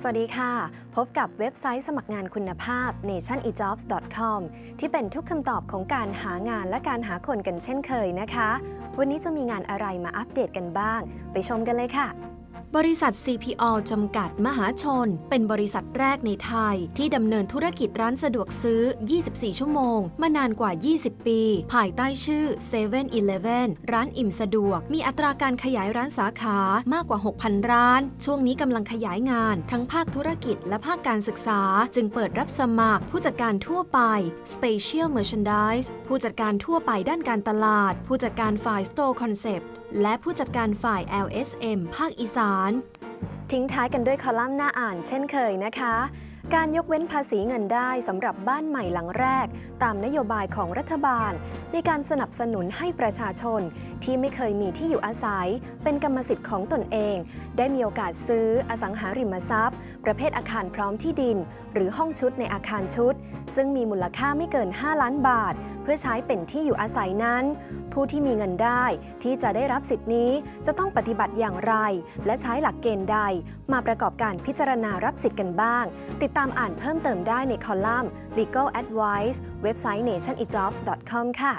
สวัสดีค่ะ พบกับเว็บไซต์สมัครงานคุณภาพ nationejobs.com ที่เป็นทุกคำตอบของการหางานและการหาคนกันเช่นเคยนะคะ วันนี้จะมีงานอะไรมาอัปเดตกันบ้าง ไปชมกันเลยค่ะ บริษัท CPO จำกัดมหาชน เป็นบริษัทแรกในไทย ที่ดำเนินธุรกิจร้านสะดวกซื้อ 24 ชั่วโมง มานานกว่า 20 ปี ภายใต้ชื่อ7 e เ e ่ e อร้านอิ่มสะดวก มีอัตราการขยายร้านสาขามากกว่า 6,000 ร้าน ช่วงนี้กำลังขยายงาน ทั้งภาคธุรกิจและภาคการศึกษา จึงเปิดรับสมัคร ผู้จัดการทั่วไป Special Merchandise ผู้จัดการทั่วไปด้านการตลาด ผู้จัดการฝ่าย Store Concept และผู้จัดการฝ่าย LSM ภาคอีสาน ทิ้งท้ายกันด้วยคอลัมน์หน้าอ่านเช่นเคยนะคะ การยกเว้นภาษีเงินได้สำหรับบ้านใหม่หลังแรก ตามนโยบายของรัฐบาล ในการสนับสนุนให้ประชาชน ที่ไม่เคยมีที่อยู่อาศัย เป็นกรรมสิทธิ์ของตนเอง ได้มีโอกาสซื้ออสังหาริมทรัพย์ ประเภทอาคารพร้อมที่ดิน หรือห้องชุดในอาคารชุด ซึ่งมีมูลค่าไม่เกิน 5 ล้านบาท เพื่อใช้เป็นที่อยู่อาศัยนั้น ผู้ที่มีเงินได้ที่จะได้รับสิทธินี้จะต้องปฏิบัติอย่างไร และใช้หลักเกณฑ์ใด มาประกอบการพิจารณารับสิทธิ์กันบ้าง ติดตามอ่านเพิ่มเติมได้ในคอลัมน์ Legal Advice เว็บไซต์ nationejobs.com ค่ะ